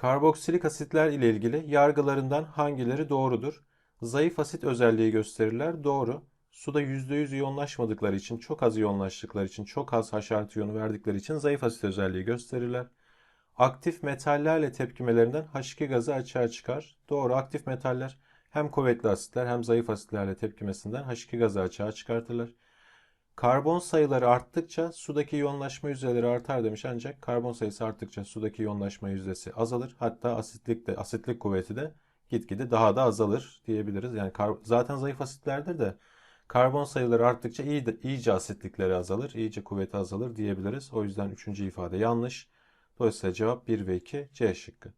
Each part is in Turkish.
Karboksilik asitler ile ilgili yargılarından hangileri doğrudur? Zayıf asit özelliği gösterirler. Doğru. Suda %100 iyonlaşmadıkları için, çok az iyonlaştıkları için, çok az H artı iyonu verdikleri için zayıf asit özelliği gösterirler. Aktif metallerle tepkimelerinden H2 gazı açığa çıkar. Doğru. Aktif metaller hem kuvvetli asitler hem zayıf asitlerle tepkimesinden H2 gazı açığa çıkartırlar. Karbon sayıları arttıkça sudaki yoğunlaşma yüzdeleri artar demiş ancak karbon sayısı arttıkça sudaki yoğunlaşma yüzdesi azalır. Hatta asitlik de asitlik kuvveti de gitgide daha da azalır diyebiliriz. Yani zaten zayıf asitlerdir de karbon sayıları arttıkça iyi de, iyice asitlikleri azalır, iyice kuvveti azalır diyebiliriz. O yüzden üçüncü ifade yanlış. Dolayısıyla cevap 1 ve 2 C şıkkı.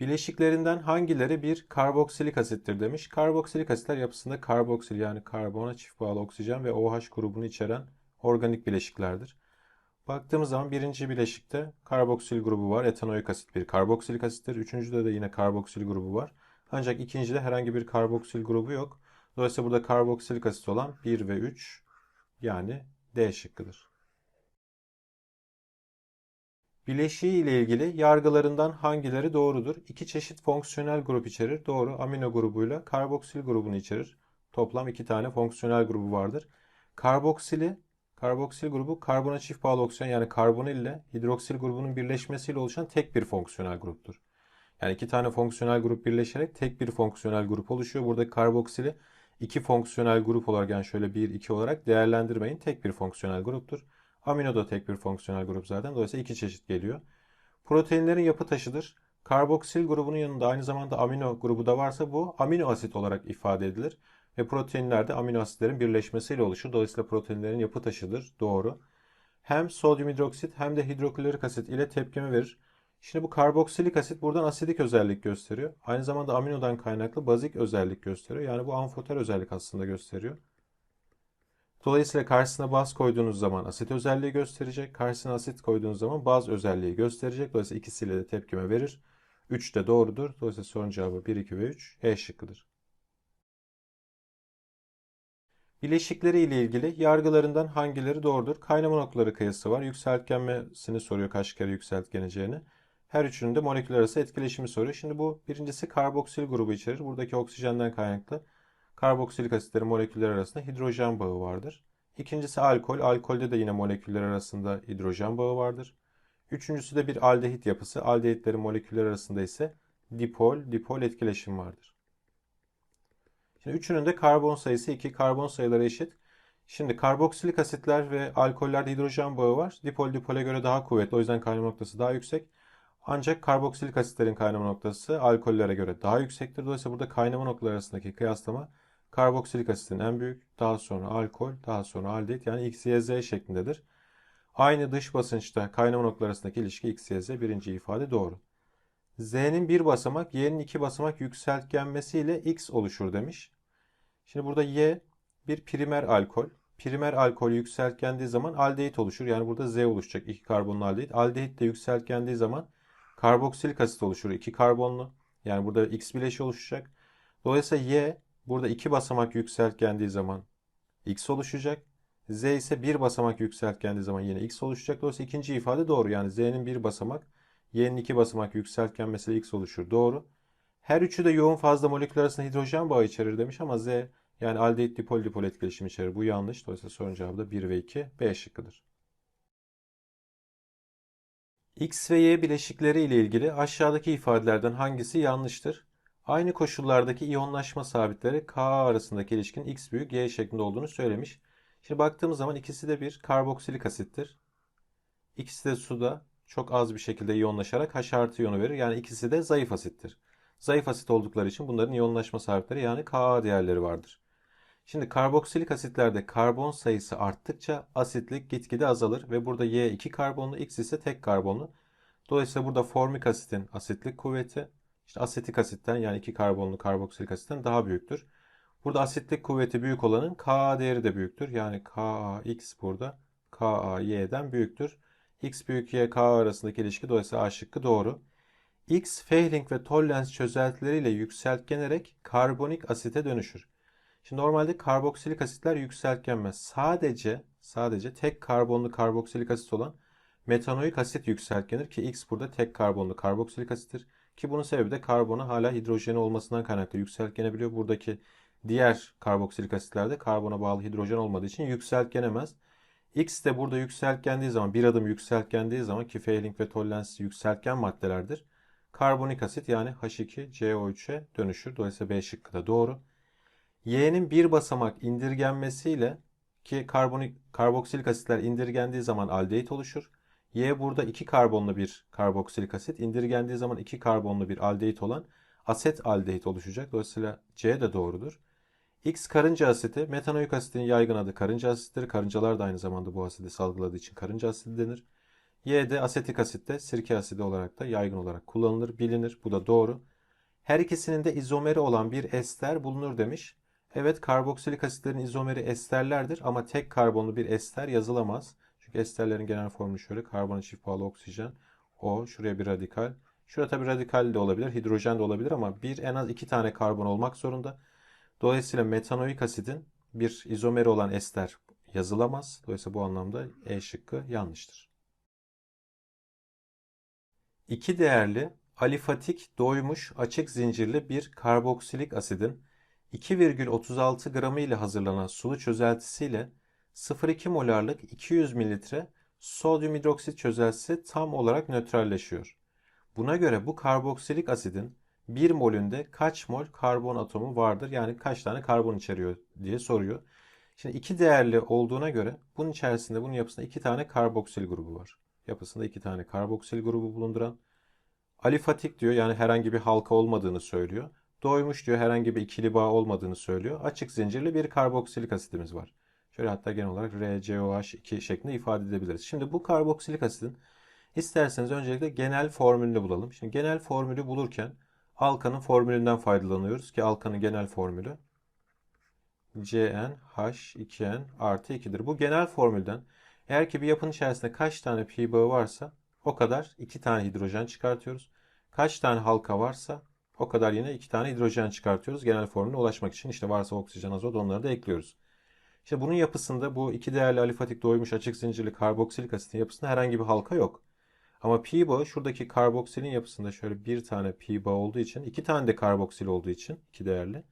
Bileşiklerinden hangileri bir karboksilik asittir demiş. Karboksilik asitler yapısında karboksil yani karbona çift bağlı oksijen ve OH grubunu içeren organik bileşiklerdir. Baktığımız zaman birinci bileşikte karboksil grubu var. Etanoik asit bir karboksilik asittir. Üçüncüde de yine karboksil grubu var. Ancak ikincide herhangi bir karboksil grubu yok. Dolayısıyla burada karboksilik asit olan 1 ve 3 yani D şıkkıdır. Bileşiği ile ilgili yargılarından hangileri doğrudur? İki çeşit fonksiyonel grup içerir. Doğru. Amino grubuyla karboksil grubunu içerir. Toplam iki tane fonksiyonel grubu vardır. Karboksili, karboksil grubu karbona çift bağlı oksijen yani karbonil ile hidroksil grubunun birleşmesiyle oluşan tek bir fonksiyonel gruptur. Yani iki tane fonksiyonel grup birleşerek tek bir fonksiyonel grup oluşuyor. Burada karboksili iki fonksiyonel grup olarak yani şöyle 1 2 olarak değerlendirmeyin. Tek bir fonksiyonel gruptur. Amino da tek bir fonksiyonel grup zaten. Dolayısıyla iki çeşit geliyor. Proteinlerin yapı taşıdır. Karboksil grubunun yanında aynı zamanda amino grubu da varsa bu amino asit olarak ifade edilir. Ve proteinler de amino asitlerin birleşmesiyle oluşur. Dolayısıyla proteinlerin yapı taşıdır. Doğru. Hem sodyum hidroksit hem de hidroklorik asit ile tepkime verir. Şimdi bu karboksilik asit buradan asidik özellik gösteriyor. Aynı zamanda aminodan kaynaklı bazik özellik gösteriyor. Yani bu amfoter özellik aslında gösteriyor. Dolayısıyla karşısına baz koyduğunuz zaman asit özelliği gösterecek. Karşısına asit koyduğunuz zaman baz özelliği gösterecek. Dolayısıyla ikisiyle de tepkime verir. 3 de doğrudur. Dolayısıyla sorun cevabı 1, 2 ve 3 E şıkkıdır. Bileşikleri ile ilgili yargılarından hangileri doğrudur? Kaynama noktaları kıyası var. Yükseltgenmesini soruyor kaç kere yükseltgeneceğini. Her üçünün de moleküler arası etkileşimi soruyor. Şimdi bu birincisi karboksil grubu içerir. Buradaki oksijenden kaynaklı karboksilik asitlerin moleküller arasında hidrojen bağı vardır. İkincisi alkol. Alkolde de yine moleküller arasında hidrojen bağı vardır. Üçüncüsü de bir aldehit yapısı. Aldehitlerin moleküller arasında ise dipol, dipol etkileşim vardır. Şimdi üçünün de karbon sayısı 2. Karbon sayıları eşit. Şimdi karboksilik asitler ve alkollerde hidrojen bağı var. Dipol dipole göre daha kuvvetli. O yüzden kaynama noktası daha yüksek. Ancak karboksilik asitlerin kaynama noktası alkollere göre daha yüksektir. Dolayısıyla burada kaynama noktaları arasındaki kıyaslama Karboksilik asitin en büyük, daha sonra alkol, daha sonra aldehit yani X, Y, Z şeklindedir. Aynı dış basınçta kaynama noktaları arasındaki ilişki X, Y, Z birinci ifade doğru. Z'nin bir basamak, Y'nin iki basamak yükseltgenmesiyle X oluşur demiş. Şimdi burada Y bir primer alkol. Primer alkol yükseltgendiği zaman aldehit oluşur. Yani burada Z oluşacak. iki karbonlu aldehit. Aldehit de yükseltgendiği zaman karboksilik asit oluşur. iki karbonlu. Yani burada X bileşi oluşacak. Dolayısıyla Y Burada iki basamak yükseltgendiği zaman x oluşacak. Z ise bir basamak yükseltgendiği zaman yine x oluşacak. Dolayısıyla ikinci ifade doğru. Yani z'nin bir basamak, y'nin iki basamak yükseltgenmesiyle x oluşur. Doğru. Her üçü de yoğun fazla molekül arasında hidrojen bağı içerir demiş ama z yani aldehit dipol dipol etkileşimi içerir. Bu yanlış. Dolayısıyla sorun cevabı da 1 ve 2 B şıkkıdır. X ve Y bileşikleri ile ilgili aşağıdaki ifadelerden hangisi yanlıştır? Aynı koşullardaki iyonlaşma sabitleri K arasındaki ilişkinin X büyük Y şeklinde olduğunu söylemiş. Şimdi baktığımız zaman ikisi de bir karboksilik asittir. İkisi de suda çok az bir şekilde iyonlaşarak H artı iyonu verir. Yani ikisi de zayıf asittir. Zayıf asit oldukları için bunların iyonlaşma sabitleri yani Ka değerleri vardır. Şimdi karboksilik asitlerde karbon sayısı arttıkça asitlik gitgide azalır ve burada Y 2 karbonlu, X ise tek karbonlu. Dolayısıyla burada formik asitin asitlik kuvveti işte asetik asitten yani iki karbonlu karboksilik asitten daha büyüktür. Burada asitlik kuvveti büyük olanın Ka değeri de büyüktür. Yani KaX burada KaY'den büyüktür. X büyük Y K arasındaki ilişki dolayısıyla A şıkkı doğru. X, Fehling ve Tollens çözeltileriyle yükseltgenerek karbonik asite dönüşür. Şimdi normalde karboksilik asitler yükseltgenmez. Sadece sadece tek karbonlu karboksilik asit olan Metanoik asit yükseltgenir ki X burada tek karbonlu karboksilik asittir. Ki bunun sebebi de karbonu hala hidrojeni olmasından kaynaklı yükseltgenebiliyor. Buradaki diğer karboksilik asitlerde karbona bağlı hidrojen olmadığı için yükseltgenemez. X de burada yükseltgendiği zaman bir adım yükseltgendiği zaman ki Fehling ve Tollens yükseltgen maddelerdir. Karbonik asit yani H2CO3'e dönüşür. Dolayısıyla B şıkkı da doğru. Y'nin bir basamak indirgenmesiyle ki karbonik, karboksilik asitler indirgendiği zaman aldehit oluşur. Y burada iki karbonlu bir karboksilik asit. indirgendiği zaman iki karbonlu bir aldehit olan aset aldehit oluşacak. Dolayısıyla C de doğrudur. X karınca asiti, metanoik asitin yaygın adı karınca asittir. Karıncalar da aynı zamanda bu asidi salgıladığı için karınca asidi denir. Y de asetik asitte sirke asidi olarak da yaygın olarak kullanılır, bilinir. Bu da doğru. Her ikisinin de izomeri olan bir ester bulunur demiş. Evet karboksilik asitlerin izomeri esterlerdir ama tek karbonlu bir ester yazılamaz. Esterlerin genel formülü şöyle karbon çift bağlı oksijen. O şuraya bir radikal. Şurada tabii radikal de olabilir, hidrojen de olabilir ama bir en az iki tane karbon olmak zorunda. Dolayısıyla metanoik asidin bir izomeri olan ester yazılamaz. Dolayısıyla bu anlamda E şıkkı yanlıştır. İki değerli alifatik doymuş açık zincirli bir karboksilik asidin 2,36 gramı ile hazırlanan sulu çözeltisiyle 0,2 molarlık 200 mililitre sodyum hidroksit çözeltisi tam olarak nötralleşiyor. Buna göre bu karboksilik asidin 1 molünde kaç mol karbon atomu vardır? Yani kaç tane karbon içeriyor diye soruyor. Şimdi iki değerli olduğuna göre bunun içerisinde bunun yapısında iki tane karboksil grubu var. Yapısında iki tane karboksil grubu bulunduran. Alifatik diyor yani herhangi bir halka olmadığını söylüyor. Doymuş diyor herhangi bir ikili bağ olmadığını söylüyor. Açık zincirli bir karboksilik asitimiz var. Şöyle hatta genel olarak RCOH2 şeklinde ifade edebiliriz. Şimdi bu karboksilik asitin isterseniz öncelikle genel formülünü bulalım. Şimdi genel formülü bulurken Alkanın formülünden faydalanıyoruz ki Alkanın genel formülü CnH2n artı 2'dir. Bu genel formülden eğer ki bir yapının içerisinde kaç tane pi bağı varsa o kadar 2 tane hidrojen çıkartıyoruz. Kaç tane halka varsa o kadar yine 2 tane hidrojen çıkartıyoruz. Genel formüle ulaşmak için işte varsa oksijen, azot onları da ekliyoruz. İşte bunun yapısında bu iki değerli alifatik doymuş açık zincirli karboksilik asitin yapısında herhangi bir halka yok. Ama pi bağı şuradaki karboksilin yapısında şöyle bir tane pi bağı olduğu için iki tane de karboksil olduğu için iki değerli.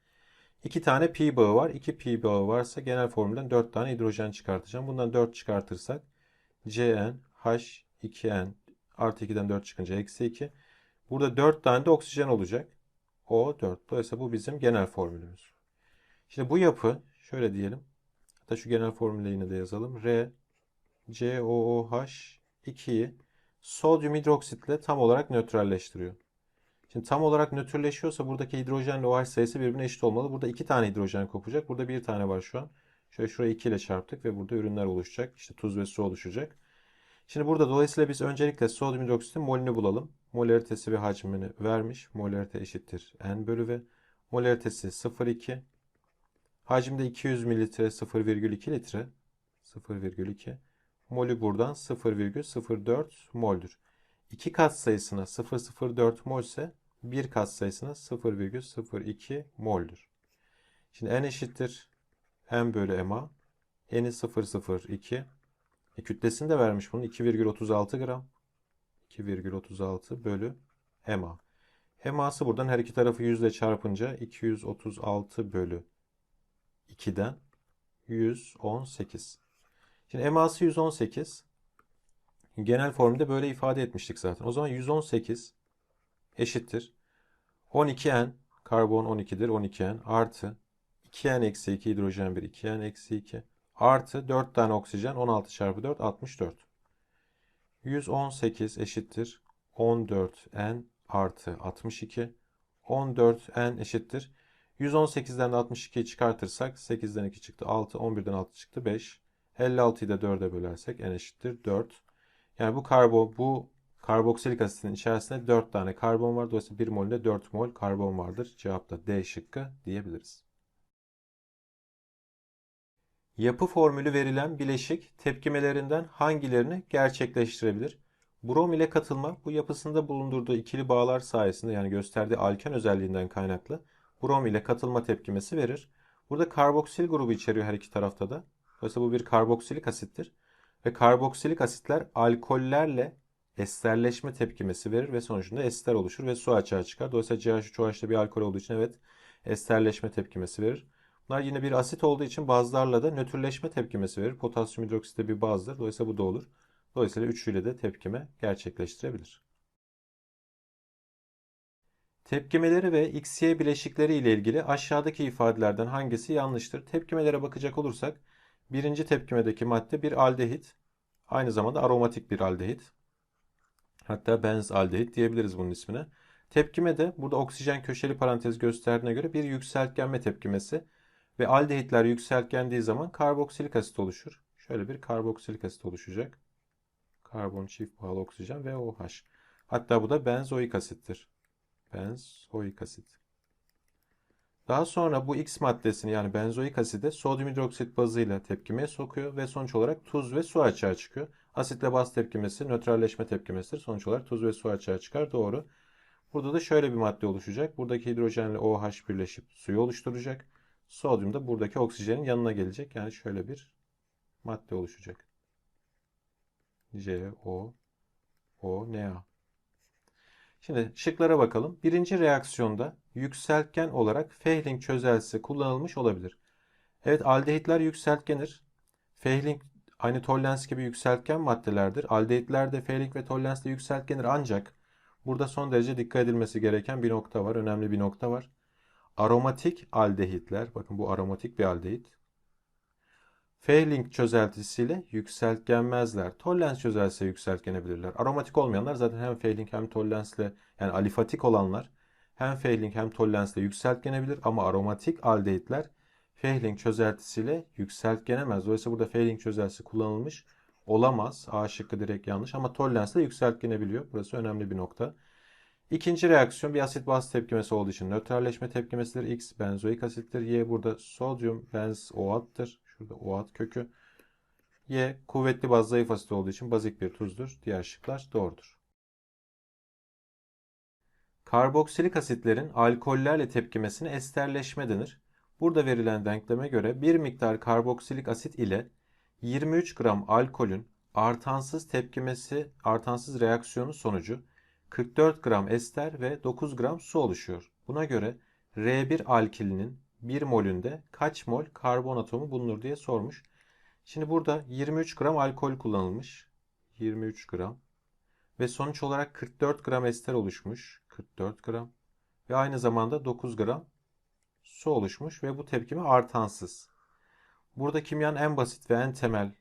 iki tane pi bağı var. İki pi bağı varsa genel formülden dört tane hidrojen çıkartacağım. Bundan dört çıkartırsak Cn H2n artı 2'den 4 çıkınca eksi 2. Burada 4 tane de oksijen olacak. O 4. Dolayısıyla bu bizim genel formülümüz. Şimdi bu yapı şöyle diyelim. Hatta şu genel formülü yine de yazalım. R COOH 2'yi sodyum hidroksitle tam olarak nötralleştiriyor. Şimdi tam olarak nötrleşiyorsa buradaki hidrojenle OH sayısı birbirine eşit olmalı. Burada iki tane hidrojen kopacak. Burada bir tane var şu an. Şöyle şurayı 2 ile çarptık ve burada ürünler oluşacak. İşte tuz ve su oluşacak. Şimdi burada dolayısıyla biz öncelikle sodyum hidroksitin molünü bulalım. Molaritesi ve hacmini vermiş. Molarite eşittir n bölü v. Molaritesi 0,2. Hacimde 200 mililitre 0,2 litre. 0,2 molü buradan 0,04 moldür. 2 kat sayısına 0,04 mol ise 1 kat sayısına 0,02 moldür. Şimdi n eşittir m bölü ma. N'i 0,02. E, kütlesini de vermiş bunun 2,36 gram. 2,36 bölü ma. Ma'sı buradan her iki tarafı 100 ile çarpınca 236 bölü 2'den 118. Şimdi eması 118. Genel formülde böyle ifade etmiştik zaten. O zaman 118 eşittir. 12n karbon 12'dir. 12n artı 2n eksi 2 hidrojen 1 2n eksi 2 artı 4 tane oksijen 16 çarpı 4 64. 118 eşittir 14n artı 62. 14n eşittir. 118'den de 62'yi çıkartırsak 8'den 2 çıktı 6, 11'den 6 çıktı 5. 56'yı da 4'e bölersek n eşittir 4. Yani bu karbon bu karboksilik asitin içerisinde 4 tane karbon var. Dolayısıyla 1 molde 4 mol karbon vardır. Cevap da D şıkkı diyebiliriz. Yapı formülü verilen bileşik tepkimelerinden hangilerini gerçekleştirebilir? Brom ile katılma bu yapısında bulundurduğu ikili bağlar sayesinde yani gösterdiği alken özelliğinden kaynaklı brom ile katılma tepkimesi verir. Burada karboksil grubu içeriyor her iki tarafta da. Dolayısıyla bu bir karboksilik asittir. Ve karboksilik asitler alkollerle esterleşme tepkimesi verir ve sonucunda ester oluşur ve su açığa çıkar. Dolayısıyla CH3OH'da bir alkol olduğu için evet esterleşme tepkimesi verir. Bunlar yine bir asit olduğu için bazlarla da nötrleşme tepkimesi verir. Potasyum hidroksit de bir bazdır. Dolayısıyla bu da olur. Dolayısıyla üçüyle de tepkime gerçekleştirebilir. Tepkimeleri ve XY bileşikleri ile ilgili aşağıdaki ifadelerden hangisi yanlıştır? Tepkimelere bakacak olursak birinci tepkimedeki madde bir aldehit. Aynı zamanda aromatik bir aldehit. Hatta benz aldehit diyebiliriz bunun ismine. Tepkime de burada oksijen köşeli parantez gösterdiğine göre bir yükseltgenme tepkimesi ve aldehitler yükseltgendiği zaman karboksilik asit oluşur. Şöyle bir karboksilik asit oluşacak. Karbon çift bağlı oksijen ve OH. Hatta bu da benzoik asittir. Benzoik asit. Daha sonra bu X maddesini yani benzoik aside sodyum hidroksit bazıyla tepkimeye sokuyor ve sonuç olarak tuz ve su açığa çıkıyor. Asitle baz tepkimesi nötralleşme tepkimesidir. Sonuç olarak tuz ve su açığa çıkar. Doğru. Burada da şöyle bir madde oluşacak. Buradaki hidrojenle OH birleşip suyu oluşturacak. Sodyum da buradaki oksijenin yanına gelecek. Yani şöyle bir madde oluşacak. C, O, O, Na. Şimdi şıklara bakalım. Birinci reaksiyonda yükseltgen olarak Fehling çözeltisi kullanılmış olabilir. Evet aldehitler yükseltgenir. Fehling aynı tollens gibi yükseltgen maddelerdir. Aldehitler de Fehling ve tollens de yükseltgenir ancak burada son derece dikkat edilmesi gereken bir nokta var. Önemli bir nokta var. Aromatik aldehitler, bakın bu aromatik bir aldehit. Fehling çözeltisiyle yükseltgenmezler. Tollens çözeltisiyle yükseltgenebilirler. Aromatik olmayanlar zaten hem Fehling hem tollensle yani alifatik olanlar hem Fehling hem tollensle yükseltgenebilir ama aromatik aldehitler Fehling çözeltisiyle yükseltgenemez. Dolayısıyla burada Fehling çözeltisi kullanılmış olamaz. A şıkkı direkt yanlış ama tollensle yükseltgenebiliyor. Burası önemli bir nokta. İkinci reaksiyon bir asit baz tepkimesi olduğu için nötralleşme tepkimesidir. X benzoik asittir. Y burada sodyum benz OAT'tır. Şurada OAT kökü. Y kuvvetli baz zayıf asit olduğu için bazik bir tuzdur. Diğer şıklar doğrudur. Karboksilik asitlerin alkollerle tepkimesine esterleşme denir. Burada verilen denkleme göre bir miktar karboksilik asit ile 23 gram alkolün artansız tepkimesi, artansız reaksiyonu sonucu 44 gram ester ve 9 gram su oluşuyor. Buna göre R1 alkilinin 1 molünde kaç mol karbon atomu bulunur diye sormuş. Şimdi burada 23 gram alkol kullanılmış. 23 gram. Ve sonuç olarak 44 gram ester oluşmuş. 44 gram. Ve aynı zamanda 9 gram su oluşmuş ve bu tepkime artansız. Burada kimyanın en basit ve en temel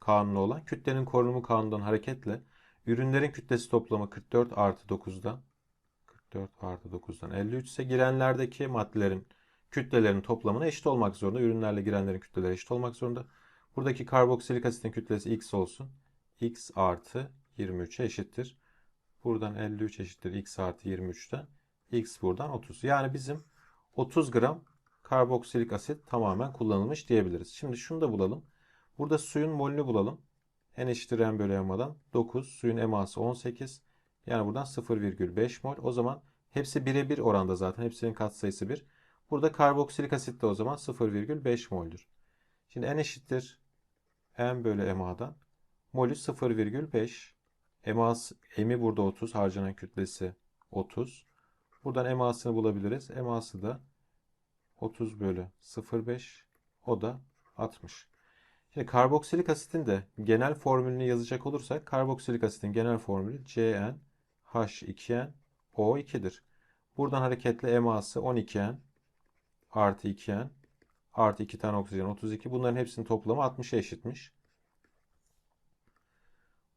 kanunu olan kütlenin korunumu kanunundan hareketle ürünlerin kütlesi toplamı 44 artı 9'dan 44 artı 9'dan 53 ise girenlerdeki maddelerin kütlelerinin toplamına eşit olmak zorunda. Ürünlerle girenlerin kütleleri eşit olmak zorunda. Buradaki karboksilik asitin kütlesi x olsun. x artı 23'e eşittir. Buradan 53 eşittir x artı 23'ten. x buradan 30. Yani bizim 30 gram karboksilik asit tamamen kullanılmış diyebiliriz. Şimdi şunu da bulalım. Burada suyun molünü bulalım. N eşittir M bölü M'den 9. Suyun eması 18. Yani buradan 0,5 mol. O zaman hepsi birebir oranda zaten. Hepsinin katsayısı 1. Burada karboksilik asit de o zaman 0,5 moldür. Şimdi N eşittir M bölü MA'dan. Molü 0,5. Emas, M'i burada 30. Harcanan kütlesi 30. Buradan emasını bulabiliriz. Eması da 30 bölü 0,5. O da 60. Şimdi karboksilik asitin de genel formülünü yazacak olursak karboksilik asitin genel formülü CN H2N O2'dir. Buradan hareketle eması 12N artı 2N artı 2 tane oksijen 32. Bunların hepsinin toplamı 60'a eşitmiş.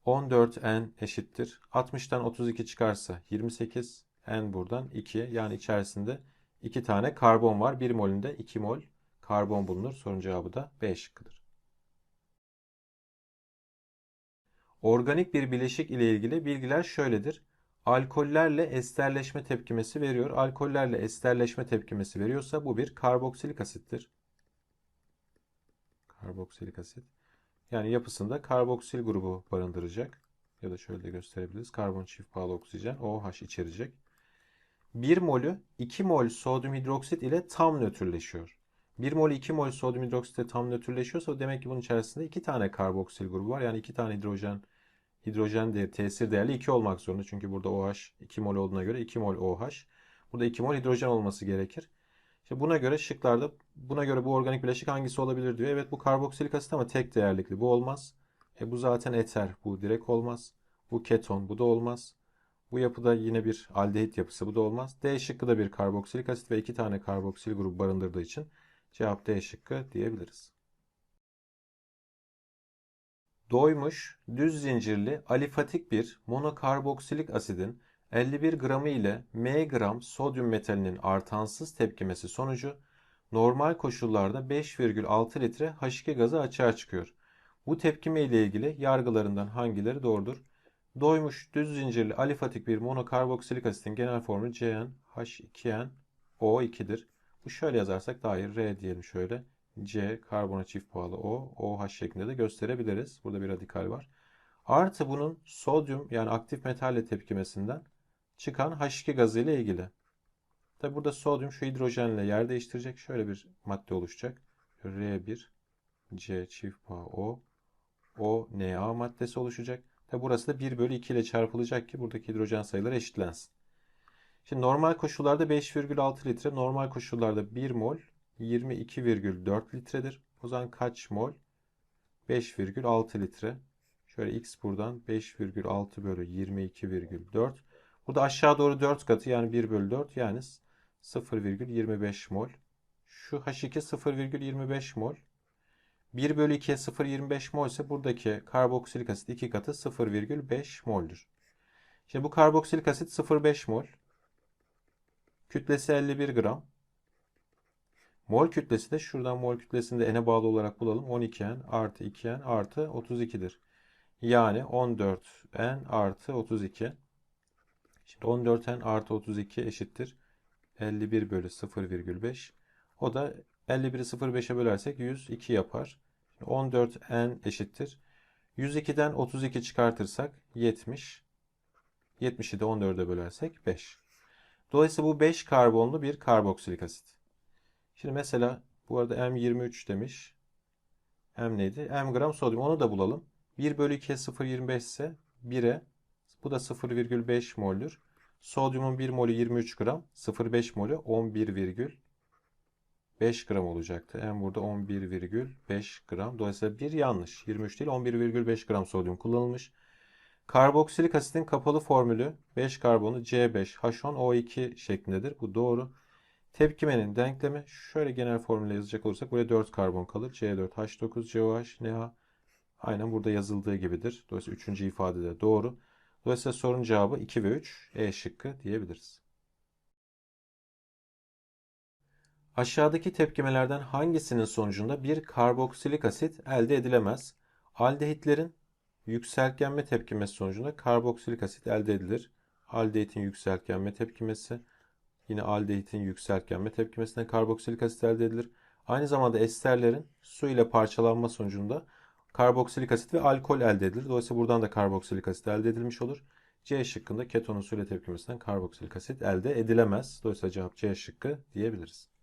14N eşittir. 60'tan 32 çıkarsa 28. N buradan 2. Yani içerisinde 2 tane karbon var. 1 molünde 2 mol karbon bulunur. Sorun cevabı da B şıkkıdır. Organik bir bileşik ile ilgili bilgiler şöyledir. Alkollerle esterleşme tepkimesi veriyor. Alkollerle esterleşme tepkimesi veriyorsa bu bir karboksilik asittir. Karboksilik asit. Yani yapısında karboksil grubu barındıracak. Ya da şöyle de gösterebiliriz. Karbon çift bağlı oksijen OH içerecek. 1 molü 2 mol sodyum hidroksit ile tam nötrleşiyor. 1 mol 2 mol sodyum hidroksitle tam nötrleşiyorsa demek ki bunun içerisinde 2 tane karboksil grubu var. Yani 2 tane hidrojen hidrojen değeri, tesir değerli 2 olmak zorunda. Çünkü burada OH 2 mol olduğuna göre 2 mol OH. Burada 2 mol hidrojen olması gerekir. İşte buna göre şıklarda buna göre bu organik bileşik hangisi olabilir diyor. Evet bu karboksilik asit ama tek değerlikli. Bu olmaz. E bu zaten eter. Bu direkt olmaz. Bu keton. Bu da olmaz. Bu yapıda yine bir aldehit yapısı. Bu da olmaz. D şıkkı da bir karboksilik asit ve iki tane karboksil grubu barındırdığı için cevap D şıkkı diyebiliriz. Doymuş, düz zincirli alifatik bir monokarboksilik asidin 51 gramı ile m gram sodyum metalinin artansız tepkimesi sonucu normal koşullarda 5,6 litre H2 gazı açığa çıkıyor. Bu tepkime ile ilgili yargılarından hangileri doğrudur? Doymuş düz zincirli alifatik bir monokarboksilik asitin genel formülü CnH2nO2'dir. Bu şöyle yazarsak iyi. R diyelim şöyle. C karbona çift bağlı O, OH şeklinde de gösterebiliriz. Burada bir radikal var. Artı bunun sodyum yani aktif metalle tepkimesinden çıkan H2 gazı ile ilgili. Tabi burada sodyum şu hidrojenle yer değiştirecek. Şöyle bir madde oluşacak. R1 C çift bağ O O Na maddesi oluşacak. Tabi burası da 1 bölü 2 ile çarpılacak ki buradaki hidrojen sayıları eşitlensin. Şimdi normal koşullarda 5,6 litre, normal koşullarda 1 mol 22,4 litredir. O zaman kaç mol? 5,6 litre. Şöyle x buradan 5,6 bölü 22,4. Burada aşağı doğru 4 katı yani 1 bölü 4 yani 0,25 mol. Şu H2 0,25 mol. 1 bölü 2'ye 0,25 mol ise buradaki karboksilik asit 2 katı 0,5 moldür. Şimdi bu karboksilik asit 0,5 mol. Kütlesi 51 gram. Mol kütlesi de şuradan mol kütlesini de n'e bağlı olarak bulalım. 12n artı 2n artı 32'dir. Yani 14n artı 32. Şimdi 14n artı 32 eşittir. 51 bölü 0,5. O da 51'i 0,5'e bölersek 102 yapar. 14n eşittir. 102'den 32 çıkartırsak 70. 70'i de 14'e bölersek 5. Dolayısıyla bu 5 karbonlu bir karboksilik asit. Şimdi mesela bu arada M23 demiş. M neydi? M gram sodyum. Onu da bulalım. 1 bölü 2'ye 0,25 ise 1'e bu da 0,5 moldür. Sodyumun 1 molü 23 gram. 0,5 molü 11,5 gram olacaktı. M burada 11,5 gram. Dolayısıyla 1 yanlış. 23 değil 11,5 gram sodyum kullanılmış. Karboksilik asitin kapalı formülü 5 karbonu C5H10O2 şeklindedir. Bu doğru. Tepkimenin denklemi şöyle genel formülle yazacak olursak buraya 4 karbon kalır. C4H9COH NH aynen burada yazıldığı gibidir. Dolayısıyla 3. ifade de doğru. Dolayısıyla sorunun cevabı 2 ve 3 E şıkkı diyebiliriz. Aşağıdaki tepkimelerden hangisinin sonucunda bir karboksilik asit elde edilemez? Aldehitlerin yükseltgenme tepkimesi sonucunda karboksilik asit elde edilir. Aldehitin yükseltgenme tepkimesi, yine aldehitin yükseltgenme tepkimesinden karboksilik asit elde edilir. Aynı zamanda esterlerin su ile parçalanma sonucunda karboksilik asit ve alkol elde edilir. Dolayısıyla buradan da karboksilik asit elde edilmiş olur. C şıkkında ketonun su ile tepkimesinden karboksilik asit elde edilemez. Dolayısıyla cevap C şıkkı diyebiliriz.